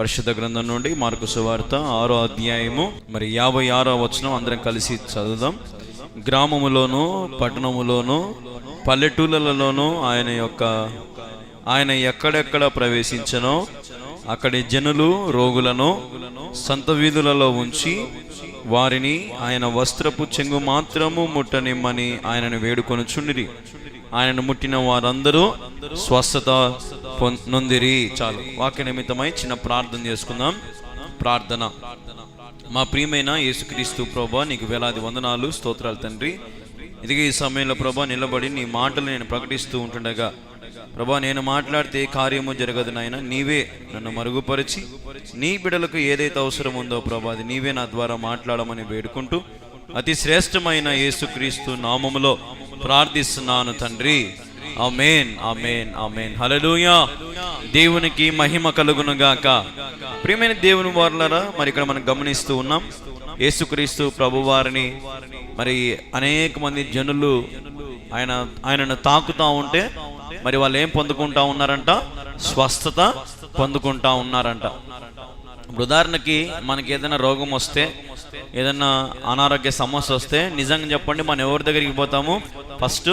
పరిశుద్ధ గ్రంథం నుండి మార్కు సువార్త ఆరో అధ్యాయము. మరి యాభై ఆరో వచనం అందరం కలిసి చదువుదాం. గ్రామములోను పట్టణములోను పల్లెటూళ్ళలోనూ ఆయన యొక్క ఆయన ఎక్కడెక్కడ ప్రవేశించనో అక్కడి జనులు రోగులను సంత వీధులలో ఉంచి వారిని ఆయన వస్త్రపు చెంగు మాత్రము ముట్టనిమ్మని ఆయనను వేడుకొనుచుండిరి. ఆయనను ముట్టిన వారందరూ స్వస్థత నొందిరి చాలు. వాక్య నిమిత్తమై చిన్న ప్రార్థన చేసుకుందాం. ప్రార్థన. మా ప్రియమైన యేసుక్రీస్తు ప్రభా నీకు వేలాది వందనాలు స్తోత్రాలు తండ్రి. ఇదిగే ఈ సమయంలో ప్రభా నిలబడి నీ మాటలు నేను ప్రకటిస్తూ ఉంటుండగా ప్రభా నేను మాట్లాడితే ఏ కార్యము జరగదు నాయన. నీవే నన్ను మరుగుపరిచి నీ బిడలకు ఏదైతే అవసరం ఉందో ప్రభా అది నీవే నా ద్వారా మాట్లాడమని వేడుకుంటూ అతి శ్రేష్టమైన యేసుక్రీస్తు నామములో ప్రార్థిస్తున్నాను తండ్రి. అమేన్ అమేన్ అమేన్ హలలుయా దేవునికి మహిమ కలుగును గాక. ప్రియమైన దేవుని వారులరా మరి ఇక్కడ మనం గమనిస్తూ ఉన్నాం. యేసుక్రీస్తు ప్రభువారిని మరి అనేక మంది జనులు ఆయన ఆయనను తాకుతా ఉంటే మరి వాళ్ళు ఏం పొందుకుంటా ఉన్నారంట? స్వస్థత పొందుకుంటా ఉన్నారంట. ఉదాహరణకి మనకి ఏదైనా రోగం వస్తే ఏదన్నా అనారోగ్య సమస్య వస్తే నిజంగా చెప్పండి మనం ఎవరి దగ్గరికి పోతాము? ఫస్ట్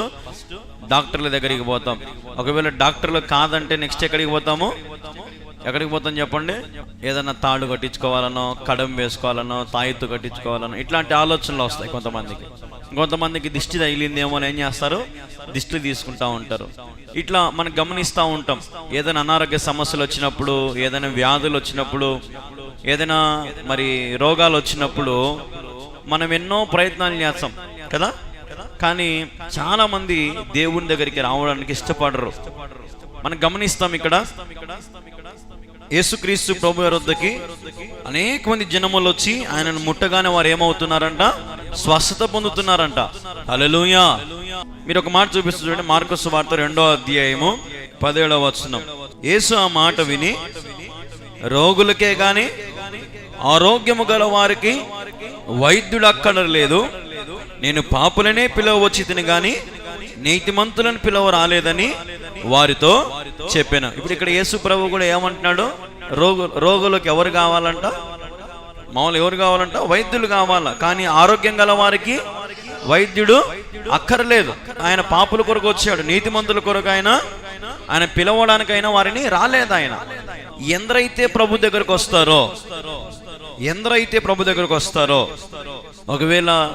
డాక్టర్ల దగ్గరికి పోతాం. ఒకవేళ డాక్టర్లు కాదంటే నెక్స్ట్ ఎక్కడికి పోతాము? ఎక్కడికి పోతాం చెప్పండి? ఏదైనా తాడు కట్టించుకోవాలనో కడం వేసుకోవాలనో తాయిత్తు కట్టించుకోవాలనో ఇట్లాంటి ఆలోచనలు వస్తాయి కొంతమందికి. కొంతమందికి దిష్టి తగిలిందేమో అని ఏం చేస్తారు? దిష్టి తీసుకుంటా ఉంటారు. ఇట్లా మనం గమనిస్తూ ఉంటాం. ఏదైనా అనారోగ్య సమస్యలు వచ్చినప్పుడు ఏదైనా వ్యాధులు వచ్చినప్పుడు ఏదైనా మరి రోగాలు వచ్చినప్పుడు మనం ఎన్నో ప్రయత్నాలు చేస్తాం కదా? కానీ చాలా మంది దేవుని దగ్గరికి రావడానికి ఇష్టపడరు. మనం గమనిస్తాం ఇక్కడ యేసుక్రీస్తు ప్రభు వద్దకి అనేక మంది జనములు వచ్చి ఆయనను ముట్టగానే వారు ఏమవుతున్నారంట? స్వస్థత పొందుతున్నారంట. అలలుయా మీరు ఒక మాట చూపిస్తూ చూడండి మార్కస్ వార్త రెండో అధ్యాయము పదేడవ వచనం. యేసు ఆ మాట విని రోగులకే గాని ఆరోగ్యము గల వారికి వైద్యుడు అక్కడ లేదు నేను పాపులనే పిలవచ్చి తిని గాని నీతిమంతులను పిలవ రాలేదని వారితో చెప్పాను. ఇప్పుడు ఇక్కడ యేసు ప్రభు కూడా ఏమంటున్నాడు? రోగు రోగులకు ఎవరు కావాలంట? మామూలు ఎవరు కావాలంట? వైద్యులు కావాలా. కానీ ఆరోగ్యం గల వారికి వైద్యుడు అక్కర్లేదు. ఆయన పాపుల కొరకు వచ్చాడు. నీతిమంతుల కొరకు ఆయన ఆయన పిలవడానికైనా వారిని రాలేదు ఆయన. ఎందరైతే ప్రభు దగ్గరకు వస్తారో ఎందరైతే ప్రభు దగ్గరకు వస్తారో ఒకవేళ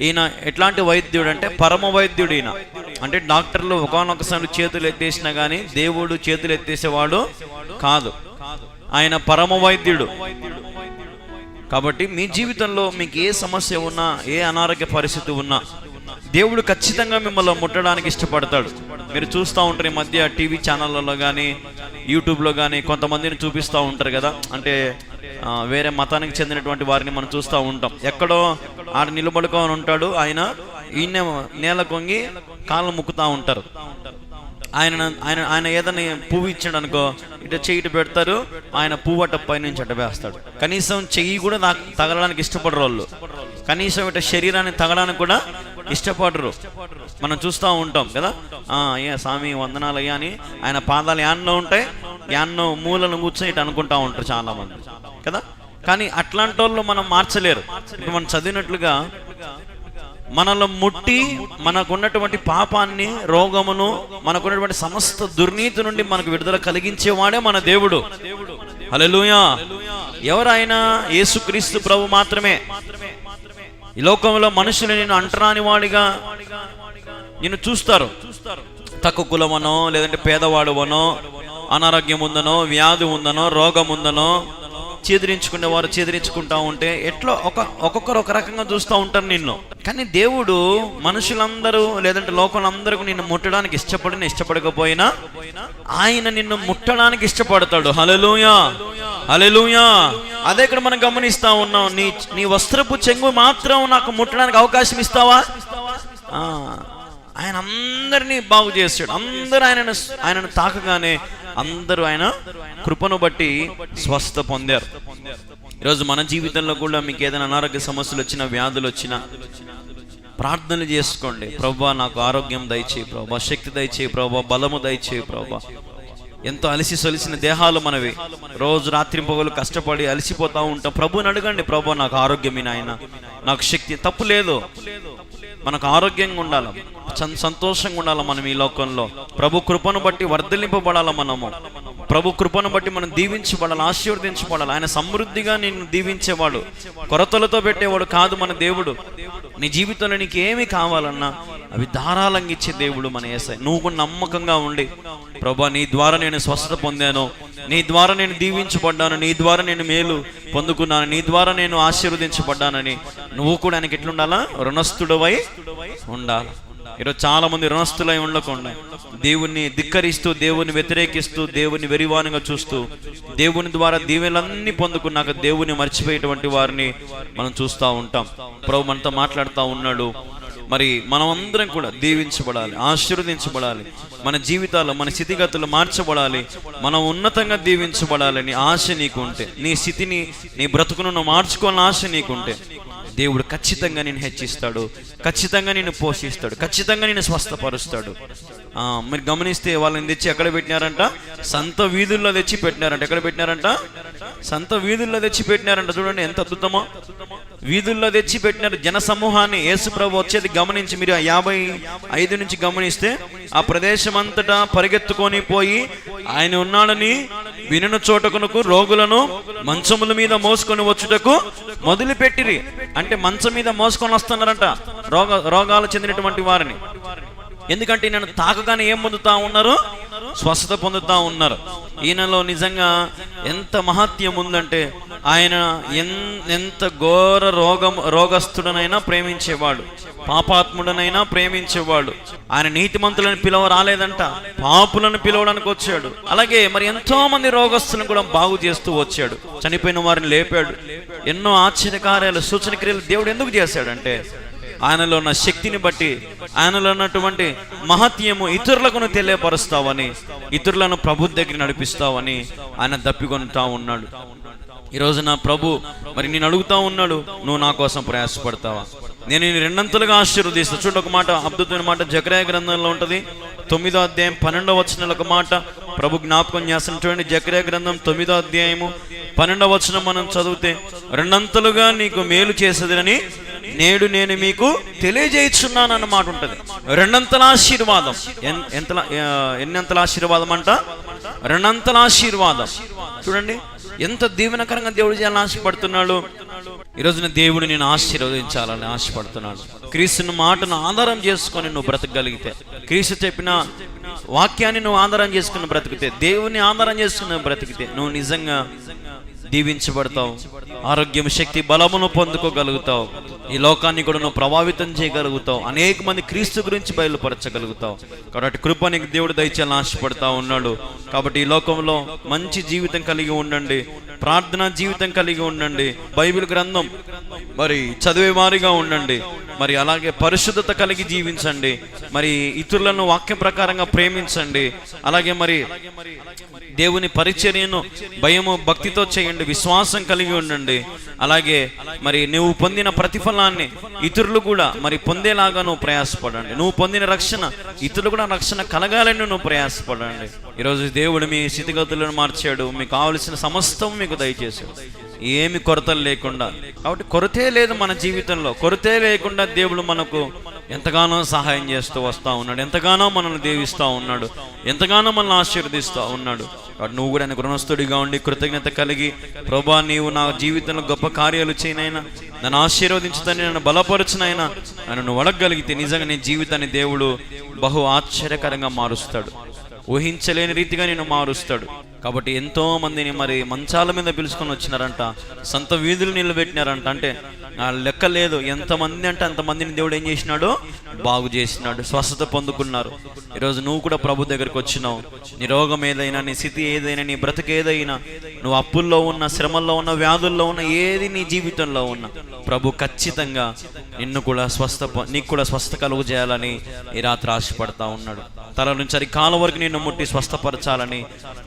ఈయన ఎట్లాంటి వైద్యుడు అంటే పరమ వైద్యుడు ఈయన. అంటే డాక్టర్లు ఒకనొకసారి చేతులు ఎత్తేసినా కానీ దేవుడు చేతులు ఎత్తేసేవాడు కాదు. ఆయన పరమ వైద్యుడు. కాబట్టి మీ జీవితంలో మీకు ఏ సమస్య ఉన్నా ఏ అనారోగ్య పరిస్థితి ఉన్నా దేవుడు ఖచ్చితంగా మిమ్మల్ని ముట్టడానికి ఇష్టపడతాడు. మీరు చూస్తూ ఉంటారు ఈ మధ్య టీవీ ఛానళ్ళలో కానీ యూట్యూబ్లో కానీ కొంతమందిని చూపిస్తూ ఉంటారు కదా. అంటే వేరే మతానికి చెందినటువంటి వారిని మనం చూస్తూ ఉంటాం. ఎక్కడో ఆడ నిలబడుకొని ఉంటాడు ఆయన ఈయన నేల కొంగి కాళ్ళు ముక్కుతూ ఉంటారు. ఆయన ఆయన ఆయన ఏదైనా పువ్వు ఇచ్చాడు అనుకో ఇటు చెయ్యి ఇటు పెడతారు ఆయన పువ్వు అట్ట పైనుంచి అట్ట వేస్తాడు. కనీసం చెయ్యి కూడా నాకు తగలడానికి ఇష్టపడరు వాళ్ళు. కనీసం ఇటు శరీరాన్ని తగడానికి కూడా ఇష్టపడరు. మనం చూస్తూ ఉంటాం కదా? ఆ, అయ్యా స్వామి వందనాలు అయ్యా అని ఆయన పాదాలు యాన్నో ఉంటాయి. యాన్నో మూలను కూర్చొని ఇటు అనుకుంటా ఉంటారు చాలా మంది కదా? కానీ అట్లాంటి వాళ్ళు మనం మార్చలేరు. ఇప్పుడు మనం చదివినట్లుగా మనలో ముట్టి మనకున్నటువంటి పాపాన్ని రోగమును మనకున్నటువంటి సమస్త దుర్నీతి నుండి మనకు విడుదల కలిగించేవాడే మన దేవుడు. హల్లెలూయా. ఎవరైనా యేసుక్రీస్తు ప్రభు మాత్రమే. ఈ లోకంలో మనుషులు నేను అంటరాని వాడిగా నిన్ను చూస్తారు. తక్కువ కులమనో లేదంటే పేదవాడువనో అనారోగ్యం ఉందనో వ్యాధి ఉందనో రోగం ఉందనో చేదిరించుకునే వారు చేదిరించుకుంటా ఉంటే ఎట్లా ఒక ఒక్కొక్కరు ఒక రకంగా చూస్తూ ఉంటారు నిన్ను. కానీ దేవుడు మనుషులందరూ లేదంటే లోకలందరికీ నిన్ను ముట్టడానికి ఇష్టపడిన ఇష్టపడకపోయినా ఆయన నిన్ను ముట్టడానికి ఇష్టపడతాడు. హలలుయా హలలుయా అదే ఇక్కడ మనం గమనిస్తా ఉన్నాం. నీ నీ వస్త్రపు చెంగు మాత్రం నాకు ముట్టడానికి అవకాశం ఇస్తావా? ఆయన అందరినీ బాగు చేస్తాడు అందరూ ఆయనను ఆయనను తాకగానే అందరూ ఆయన కృపను బట్టి స్వస్థ పొందారు. ఈరోజు మన జీవితంలో కూడా మీకు ఏదైనా అనారోగ్య సమస్యలు వచ్చినా వ్యాధులు వచ్చినా ప్రార్థనలు చేసుకోండి. ప్రభా నాకు ఆరోగ్యం దయచేయి ప్రభా శక్తి దయచేయి ప్రభా బలము దయచేయి ప్రభా. ఎంతో అలసి సొలిసిన దేహాలు మనవి. రోజు రాత్రి పొగలు కష్టపడి అలసిపోతా ఉంటాం. ప్రభుని అడగండి ప్రభు నాకు ఆరోగ్యం నాయన. నాకు శక్తి తప్పు లేదు. మనకు ఆరోగ్యంగా ఉండాలి? సంతోషంగా ఉండాలి మనం ఈ లోకంలో? ప్రభు కృపను బట్టి వర్ధలింపబడాలి మనము? ప్రభు కృపను బట్టి మనం దీవించబడాలి? ఆశీర్వదించబడాలి? ఆయన సమృద్ధిగా నిన్ను దీవించేవాడు. కొరతలతో పెట్టేవాడు కాదు మన దేవుడు. నీ జీవితంలో నీకు ఏమి కావాలన్నా అవి ధారాళంగా ఇచ్చే దేవుడు మన ఏసై నువ్వు కూడా నమ్మకంగా ఉండి ప్రభా నీ ద్వారా నేను స్వస్థత పొందాను నీ ద్వారా నేను దీవించబడ్డాను నీ ద్వారా నేను మేలు పొందుకున్నాను నీ ద్వారా నేను ఆశీర్వదించబడ్డానని నువ్వు కూడా ఆయనకి ఎట్లుండాలా? రుణస్థుడవై ఉండాలి? ఈరోజు చాలా మంది రుణస్థులై ఉండకుండా దేవుణ్ణి ధిక్కరిస్తూ దేవుని వ్యతిరేకిస్తూ దేవుని వెరివానుగా చూస్తూ దేవుని ద్వారా దీవెలన్నీ పొందుకున్నాక దేవుని మర్చిపోయేటువంటి వారిని మనం చూస్తూ ఉంటాం. ప్రభు మనతో మాట్లాడుతూ ఉన్నాడు. మరి మనమందరం కూడా దీవించబడాలి ఆశీర్వదించబడాలి. మన జీవితాల్లో మన స్థితిగతులు మార్చబడాలి. మనం ఉన్నతంగా దీవించబడాలని ఆశ నీకు ఉంటే నీ స్థితిని నీ బ్రతుకును మార్చుకోవాలని ఆశ నీకుంటే దేవుడు ఖచ్చితంగా నేను హెచ్చిస్తాడు. ఖచ్చితంగా నేను పోషిస్తాడు. ఖచ్చితంగా నేను స్వస్థపరుస్తాడు. మీరు గమనిస్తే వాళ్ళని తెచ్చి ఎక్కడ పెట్టినారంట? సంత వీధుల్లో తెచ్చి పెట్టినారంట. ఎక్కడ పెట్టినారంట? సంత వీధుల్లో తెచ్చి పెట్టినారంట. చూడండి ఎంత అద్భుతమో. వీధుల్లో తెచ్చి పెట్టినారు జన సమూహాన్ని యేసు ప్రభు వచ్చేది గమనించి మీరు ఆ యాభై ఐదు నుంచి గమనిస్తే ఆ ప్రదేశం అంతటా పరిగెత్తుకొని పోయి ఆయన ఉన్నాడని వినను చోటకునకు రోగులను మంచముల మీద మోసుకొని వచ్చుటకు మొదలుపెట్టిరి. అంటే మంచం మీద మోసుకొని వస్తున్నారంట. రోగ రోగాలు చెందినటువంటి వారిని. ఎందుకంటే ఈయనను తాకగానే ఏం పొందుతా ఉన్నారు? స్వస్థత పొందుతా ఉన్నారు. ఈయనలో నిజంగా ఎంత మహత్యం ఉందంటే ఆయన ఎంత ఘోర రోగం రోగస్తుడనైనా ప్రేమించేవాడు. పాపాత్ముడనైనా ప్రేమించేవాడు. ఆయన నీతిమంతులను పిలవ రాలేదంట పాపులను పిలవడానికి వచ్చాడు. అలాగే మరి ఎంతో మంది రోగస్తులను కూడా బాగు చేస్తూ వచ్చాడు. చనిపోయిన వారిని లేపాడు. ఎన్నో ఆశ్చర్యకార్యాలు సూచన క్రియలు దేవుడు ఎందుకు చేశాడంటే ఆయనలో ఉన్న శక్తిని బట్టి ఆయనలో ఉన్నటువంటి మహత్యము ఇతరులకు తెలియపరుస్తావని ఇతరులను ప్రభు దగ్గర నడిపిస్తావని ఆయన దప్పికొనుతా ఉన్నాడు. ఈరోజు నా ప్రభు మరి నేను అడుగుతా ఉన్నాడు నువ్వు నా కోసం ప్రయాసపడతావా? నేను నేను రెండంతలుగా ఆశీర్వదిస్తా. చూడు ఒక మాట అద్భుతమైన మాట జకరాయ గ్రంథంలో ఉంటుంది. తొమ్మిదో అధ్యాయం పన్నెండవ వచనంలో ఒక మాట ప్రభు జ్ఞాపకం చేస్తాను చూడండి జకరాయ గ్రంథం తొమ్మిదో అధ్యాయము పన్నెండవ వచనం మనం చదివితే రెండంతలుగా నీకు మేలు చేసేదని నేడు నేను మీకు తెలియజేయుచున్నాను మాట ఉంటుంది. రెండంతల ఆశీర్వాదం. ఎన్- ఎంతల ఎన్నంతల ఆశీర్వాదం అంట? రెండంతల ఆశీర్వాదం. చూడండి ఎంత దీవెనకరంగా దేవుడు చేయాలని ఆశపడుతున్నాడు. ఈరోజున దేవుడు నేను ఆశీర్వదించాలని ఆశపడుతున్నాడు. క్రీస్తుని మాటను ఆధారం చేసుకొని నువ్వు బ్రతకగలిగితే క్రీస్తు చెప్పిన వాక్యాన్ని నువ్వు ఆధారం చేసుకుని బ్రతికితే దేవుని ఆధారం చేసుకుని బ్రతికితే నువ్వు నిజంగా దీవించబడతావు ఆరోగ్యం శక్తి బలమును పొందుకోగలుగుతావు. ఈ లోకాన్ని కూడా నువ్వు ప్రభావితం చేయగలుగుతావు. అనేక మంది క్రీస్తు గురించి బయలుపరచగలుగుతావు. కాబట్టి కృప నీకు దేవుడు దయచేయాలని ఆశపడతా ఉన్నాడు. కాబట్టి ఈ లోకంలో మంచి జీవితం కలిగి ఉండండి. ప్రార్థనా జీవితం కలిగి ఉండండి. బైబిల్ గ్రంథం మరి చదివే వారిగా ఉండండి. మరి అలాగే పరిశుద్ధత కలిగి జీవించండి. మరి ఇతరులను వాక్యం ప్రకారంగా ప్రేమించండి. అలాగే మరి దేవుని పరిచర్యను భయము భక్తితో చేయండి విశ్వాసం కలిగి ఉండండి. అలాగే మరి నువ్వు పొందిన ప్రతిఫలాన్ని ఇతరులు కూడా మరి పొందేలాగా నువ్వు ప్రయాసపడండి. నువ్వు పొందిన రక్షణ ఇతరులు కూడా రక్షణ కలగాలని నువ్వు ప్రయాసపడండి. ఈరోజు దేవుడు మీ స్థితిగతులను మార్చాడు మీకు కావలసిన సమస్తం మీకు దయచేశాడు. ఏమి కొరతలు లేకుండా. కాబట్టి కొరతే లేదు మన జీవితంలో కొరతే లేకుండా దేవుడు మనకు ఎంతగానో సహాయం చేస్తూ వస్తూ ఉన్నాడు. ఎంతగానో మనల్ని దేవిస్తూ ఉన్నాడు. ఎంతగానో మనల్ని ఆశీర్వదిస్తూ ఉన్నాడు. కాబట్టి నువ్వు కూడా ఆయన రుణస్థుడిగా ఉండి కృతజ్ఞత కలిగి ప్రభా నీవు నా జీవితంలో గొప్ప కార్యాలు చేయనైనా నన్ను ఆశీర్వదించుతని నన్ను బలపరచునైనా నన్ను నువ్వు అడగగలిగితే నిజంగా నీ జీవితాన్ని దేవుడు బహు ఆశ్చర్యకరంగా మారుస్తాడు. ఊహించలేని రీతిగా నేను మారుస్తాడు. కాబట్టి ఎంతో మందిని మరి మంచాల మీద పిలుచుకొని వచ్చినారంట సొంత వీధులు నిలబెట్టినారంట. అంటే ఆ లెక్క లేదు. ఎంతమంది అంటే అంతమందిని దేవుడు ఏం చేసినాడు? బాగు చేసినాడు. స్వస్థత పొందుకున్నారు. ఈరోజు నువ్వు కూడా ప్రభు దగ్గరకు వచ్చినావు. నీ రోగం ఏదైనా నీ స్థితి ఏదైనా నీ బ్రతుకు ఏదైనా నువ్వు అప్పుల్లో ఉన్న శ్రమల్లో ఉన్న వ్యాధుల్లో ఉన్న ఏది నీ జీవితంలో ఉన్న ప్రభు ఖచ్చితంగా నిన్ను కూడా స్వస్థ నీకు కూడా స్వస్థ కలుగు చేయాలని ఈ రాత్రి ఆశపడతా ఉన్నాడు. తల నుంచి అది కాలం వరకు నిన్ను ముట్టి స్వస్థపరచాలని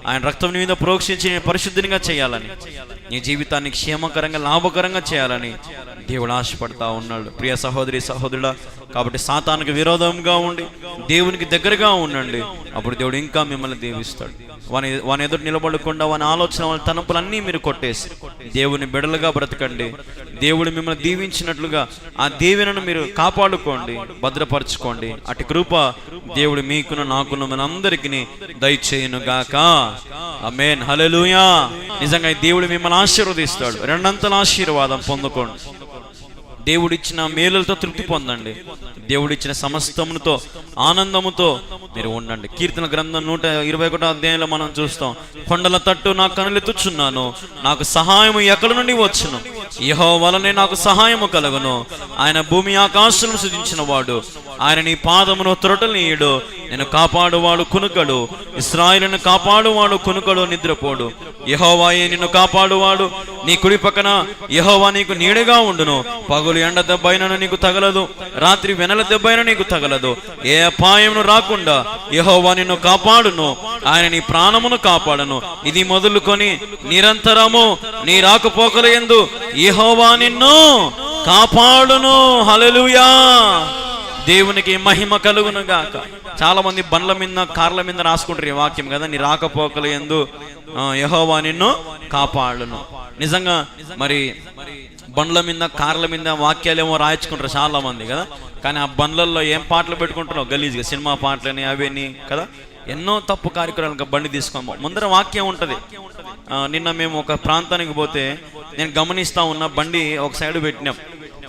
ఆయన రక్తం మీద ప్రోక్షించి నేను పరిశుద్ధినిగా చేయాలని నీ జీవితాన్ని క్షేమకరంగా లాభకరంగా చేయాలని దేవుడు ఆశపడతా ఉన్నాడు. ప్రియ సహోదరి సహోదరుడా కాబట్టి సాతానికి విరోధంగా ఉండి దేవునికి దగ్గరగా ఉండండి. అప్పుడు దేవుడు ఇంకా మిమ్మల్ని దీవిస్తాడు. వాని వాని ఎదురు నిలబడకుండా వాని ఆలోచన వాళ్ళ తనపులన్నీ మీరు కొట్టేసి దేవుని బిడలుగా బ్రతకండి. దేవుడు మిమ్మల్ని దీవించినట్లుగా ఆ దీవెనను మీరు కాపాడుకోండి భద్రపరచుకోండి. అటు కృప దేవుడు మీకును నాకును మనందరికీ దయచేయును గాక. అమేన్ హల్లెలూయా. నిజంగా దేవుడు మిమ్మల్ని ఆశీర్వదిస్తాడు. రెండంతల ఆశీర్వాదం పొందుకోండి. దేవుడిచ్చిన మేలులతో తృప్తి పొందండి. దేవుడిచ్చిన సమస్తముతో ఆనందముతో మీరు ఉండండి. కీర్తన గ్రంథం నూట ఇరవై ఒకటో అధ్యాయంలో మనం చూస్తాం. కొండల తట్టు నా కనులెత్తుచున్నాను నాకు సహాయం ఎక్కడి నుండి వచ్చును? యహో వలనే నాకు సహాయము కలగను. ఆయన భూమి ఆకాశం సృజించిన వాడు ఆయన నీ పాదమును త్రొటనీయుడు నేను కాపాడువాడు కునుకడు ఇస్రాయిలను కాపాడువాడు కునుకడు నిద్రపోడు. యహోవాయే నిన్ను కాపాడువాడు నీ కుడి పక్కన యహోవా నీకు నీడగా ఉండును. పగులు ఎండ దెబ్బైనను నీకు తగలదు. రాత్రి వెనల దెబ్బైన నీకు తగలదు. ఏ అపాయమును రాకుండా యహోవా నిన్ను కాపాడును. ఆయన నీ ప్రాణమును కాపాడును. ఇది మొదలుకొని నిరంతరము నీ రాకపోకల ఎందు యహోవా నిన్ను కాపాడును. హలలుయా దేవునికి మహిమ కలుగును గాక చాలా మంది బండ్ల మీద కార్ల మీద రాసుకుంటారు ఈ వాక్యం కదా నీ రాకపోకలు ఎందు యహోవా నిన్ను కాపాడును. నిజంగా మరి బండ్ల మీద కార్ల మీద వాక్యాలు ఏమో రాయించుకుంటారు చాలా మంది కదా. కానీ ఆ బండ్లలో ఏం పాటలు పెట్టుకుంటున్నావు? గలీజ్గా సినిమా పాటలని అవన్నీ కదా. ఎన్నో తప్పు కార్యక్రమాలకు బండి తీసుకోము ముందర వాక్యం ఉంటుంది. నిన్న మేము ఒక ప్రాంతానికి పోతే నేను గమనిస్తా ఉన్న బండి ఒక సైడ్ పెట్టినాం.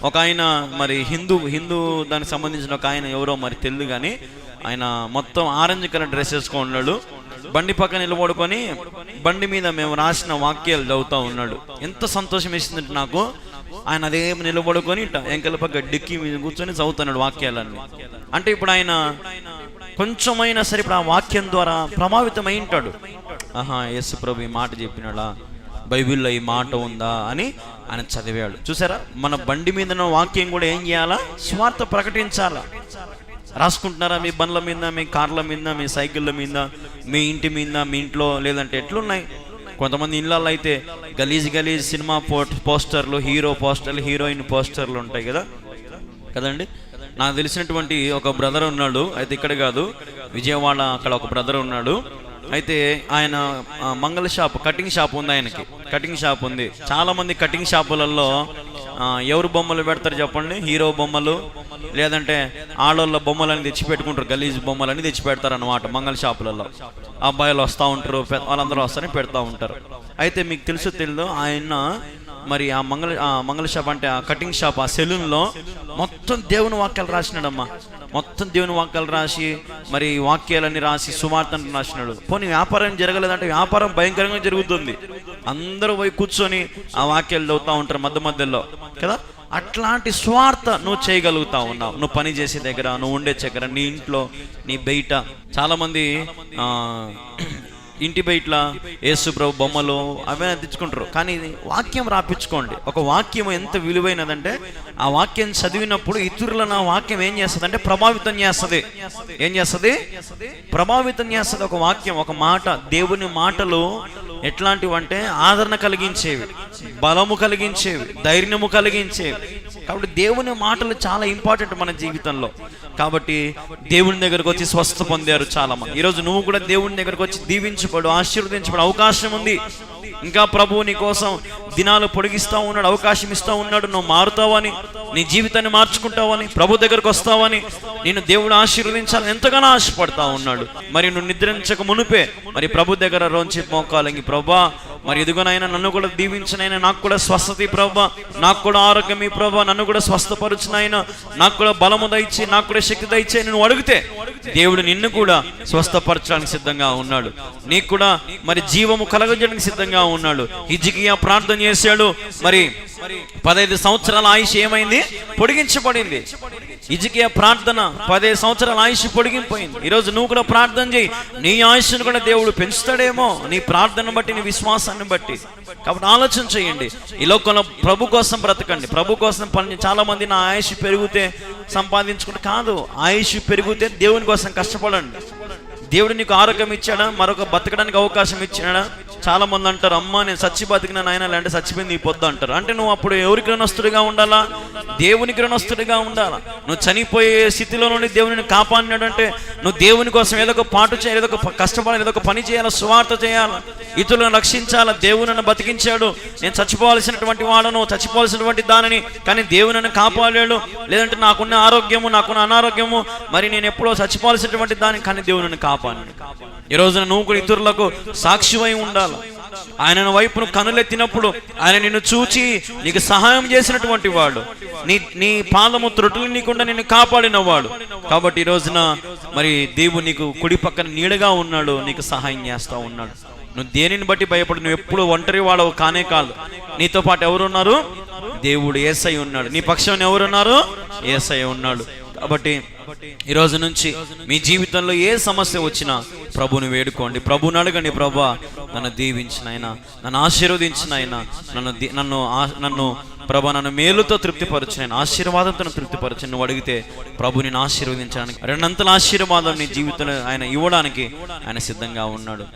ఒక ఆయన మరి హిందూ హిందూ దానికి సంబంధించిన ఒక ఆయన ఎవరో మరి తెలియదు కానీ ఆయన మొత్తం ఆరెంజ్ కలర్ డ్రెస్ వేసుకొని బండి పక్కన నిలబడుకొని బండి మీద మేము రాసిన వాక్యాలు చదువుతా ఉన్నాడు. ఎంత సంతోషం వేసిందంటే నాకు ఆయన అదే నిలబడుకొని ఎంకల పక్క డిక్కి మీద కూర్చొని చదువుతున్నాడు వాక్యాలన్నీ. అంటే ఇప్పుడు ఆయన కొంచెమైనా సరే ఇప్పుడు ఆ వాక్యం ద్వారా ప్రభావితమై ఉంటాడు. ఆహా యేసు ప్రభు ఈ మాట చెప్పినాడా? బైబిల్లో ఈ మాట ఉందా అని ఆయన చదివాడు. చూసారా? మన బండి మీద ఉన్న వాక్యం కూడా ఏం చేయాలా? స్వార్థ ప్రకటించాలా? రాసుకుంటున్నారా? మీ బండ్ల మీద మీ కార్ల మీద మీ సైకిళ్ళ మీద మీ ఇంటి మీద మీ ఇంట్లో లేదంటే ఎట్లున్నాయి? కొంతమంది ఇళ్ళల్లో అయితే గలీజ్ గలీజ్ సినిమా పోస్టర్లు హీరో పోస్టర్లు హీరోయిన్ పోస్టర్లు ఉంటాయి కదా? కదండి? నాకు తెలిసినటువంటి ఒక బ్రదర్ ఉన్నాడు. అయితే ఇక్కడ కాదు విజయవాడ అక్కడ ఒక బ్రదర్ ఉన్నాడు. అయితే ఆయన మంగళ షాప్ కటింగ్ షాప్ ఉంది ఆయనకి. కటింగ్ షాప్ ఉంది. చాలా మంది కటింగ్ షాపులలో ఎవరు బొమ్మలు పెడతారు చెప్పండి? హీరో బొమ్మలు లేదంటే ఆడోళ్ళ బొమ్మలని తెచ్చి పెట్టుకుంటారు గలీజ్ బొమ్మలని తెచ్చి పెడతారు అనమాట మంగళ షాపులలో. అబ్బాయిలు వస్తూ ఉంటారు వాళ్ళందరూ వస్తారని పెడతా ఉంటారు. అయితే మీకు తెలుసు తెలియదు ఆయన మరి ఆ మంగళ ఆ మంగళ షాప్ అంటే ఆ కటింగ్ షాప్ ఆ సెలూన్లో మొత్తం దేవుని వాక్యాలు రాసినాడమ్మా. మొత్తం దేవుని వాక్యాలు రాసి మరి ఈ వాక్యాలన్నీ రాసి సువార్తను రాసినాడు. పోనీ వ్యాపారం జరగలేదంటే వ్యాపారం భయంకరంగా జరుగుతుంది. అందరూ పోయి కూర్చొని ఆ వాక్యాలు చదువుతా ఉంటారు మధ్య మధ్యలో. కదా? అట్లాంటి స్వార్థ నువ్వు చేయగలుగుతా ఉన్నావు. నువ్వు పని చేసే దగ్గర నువ్వు ఉండే దగ్గర నీ ఇంట్లో నీ బయట. చాలా మంది ఇంటి బయట యేసుప్రభు బొమ్మలు అవే తెచ్చుకుంటారు కానీ వాక్యం రాపించుకోండి. ఒక వాక్యం ఎంత విలువైనదంటే ఆ వాక్యం చదివినప్పుడు ఇతరులను ఆ వాక్యం ఏం చేస్తుంది అంటే ప్రభావితం చేస్తుంది. ఏం చేస్తుంది? ప్రభావితం చేస్తుంది ఒక వాక్యం ఒక మాట. దేవుని మాటలు ఎట్లాంటివి అంటే ఆదరణ కలిగించేవి బలము కలిగించేవి ధైర్యము కలిగించేవి. కాబట్టి దేవుని మాటలు చాలా ఇంపార్టెంట్ మన జీవితంలో. కాబట్టి దేవుని దగ్గరకు వచ్చి స్వస్థ పొందారు చాలా మంది ఈరోజు నువ్వు కూడా దేవుని దగ్గరకు వచ్చి దీవించబడు ఆశీర్వదించబడు అవకాశం ఉంది. ఇంకా ప్రభువు నీ కోసం దినాలు పొడిగిస్తూ ఉన్నాడు అవకాశం ఇస్తూ ఉన్నాడు. నువ్వు మారుతావని నీ జీవితాన్ని మార్చుకుంటావని ప్రభు దగ్గరకు వస్తావని నేను దేవుడు ఆశీర్వదించాలని ఎంతగానో ఆశపడతా ఉన్నాడు. మరి నువ్వు నిద్రించక మునుపే మరి ప్రభు దగ్గర రోంచి మోకాలి ప్రభా మరి ఎదుగునైనా నన్ను కూడా దీవించినైనా నాకు కూడా స్వస్థత ప్రభా నాకు కూడా ఆరోగ్యం ఈ ప్రభా నన్ను కూడా స్వస్థపరుచునైనా నాకు కూడా బలము దయచి నాకు కూడా శక్తి దయచే నువ్వు అడిగితే దేవుడు నిన్ను కూడా స్వస్థపరచడానికి సిద్ధంగా ఉన్నాడు. నీకు కూడా మరి జీవము కలగజడానికి సిద్ధంగా ఉన్నాడు. హిజికియా ప్రార్థన చేశాడు. మరి పదహైదు సంవత్సరాల ఆయుష్ ఏమైంది? పొడిగించబడింది. ఇజికియా ప్రార్థన పదే సంవత్సరాల ఆయుష్ పొడిగిపోయింది ఈరోజు నువ్వు కూడా ప్రార్థన చేయి. నీ ఆయుష్ను కూడా దేవుడు పెంచుతాడేమో. నీ ప్రార్థన బట్టి నీ విశ్వాసాన్ని బట్టి. కాబట్టి ఆలోచన చేయండి. ఈ లోకంలో ప్రభు కోసం బ్రతకండి. ప్రభు కోసం పని చాలా మంది నా ఆయుష్ పెరిగితే సంపాదించుకుంటే కాదు. ఆయుష్ పెరిగితే దేవుని కోసం కష్టపడండి. దేవుడు నీకు ఆరోగ్యం ఇచ్చాడా? మరొక బతకడానికి అవకాశం ఇచ్చాడా చాలా మంది అంటారు అమ్మ నేను చచ్చి బతికిన నాయన లేదంటే చచ్చిపోయింది ఈ పొద్దు అంటారు. అంటే నువ్వు అప్పుడు ఎవరికి రుణస్తుడిగా ఉండాలా? దేవునికి రుణస్తుడిగా ఉండాలా? నువ్వు చనిపోయే స్థితిలో నుండి దేవుని కాపాడినాడు అంటే నువ్వు దేవుని కోసం ఏదో ఒక పాటు చేయాలి ఏదో ఒక కష్టపడాలి ఏదో ఒక పని చేయాలి స్వార్థ చేయాలి? ఇతరులను రక్షించాలా? దేవుని నన్ను బతికించాడు. నేను చచ్చిపోవాల్సినటువంటి వాడను చచ్చిపోవాల్సినటువంటి దానిని కానీ దేవుని నన్ను కాపాడాడు. లేదంటే నాకున్న ఆరోగ్యము నాకున్న అనారోగ్యము మరి నేను ఎప్పుడో చచ్చిపోవాల్సినటువంటి దాన్ని కానీ దేవుని నన్ను కాపాడు ఈ రోజున నువ్వు కూడా ఇతరులకు సాక్షివై ఉండాలి. ఆయన వైపును కనులెత్తినప్పుడు ఆయన నిన్ను చూచి నీకు సహాయం చేసినటువంటి వాడు. నీ నీ పాదము త్రొట్టులు నీకుండా నిన్ను కాపాడిన వాడు కాబట్టి ఈ రోజున మరి దేవుడు నీకు కుడి పక్కన నీడగా ఉన్నాడు నీకు సహాయం చేస్తా ఉన్నాడు. నువ్వు దేనిని బట్టి భయపడు నువ్వు ఎప్పుడు ఒంటరి వాడవు కానే కాదు. నీతో పాటు ఎవరున్నారు? దేవుడు ఏసై ఉన్నాడు. నీ పక్షం ఎవరున్నారు? ఏసై ఉన్నాడు. కాబట్టి ఈ రోజు నుంచి మీ జీవితంలో ఏ సమస్య వచ్చినా ప్రభుని వేడుకోండి. ప్రభుని అడగండి ప్రభా నన్ను దీవించిన ఆయన నన్ను ఆశీర్వదించిన ఆయన నన్ను నన్ను నన్ను ప్రభా నన్ను మేలుతో తృప్తిపరచు ఆయన ఆశీర్వాదంతో తృప్తిపరచు నువ్వు అడిగితే ప్రభు నేను ఆశీర్వదించడానికి రెండంతల ఆశీర్వాదం నీ జీవితంలో ఆయన ఇవ్వడానికి ఆయన సిద్ధంగా ఉన్నాడు.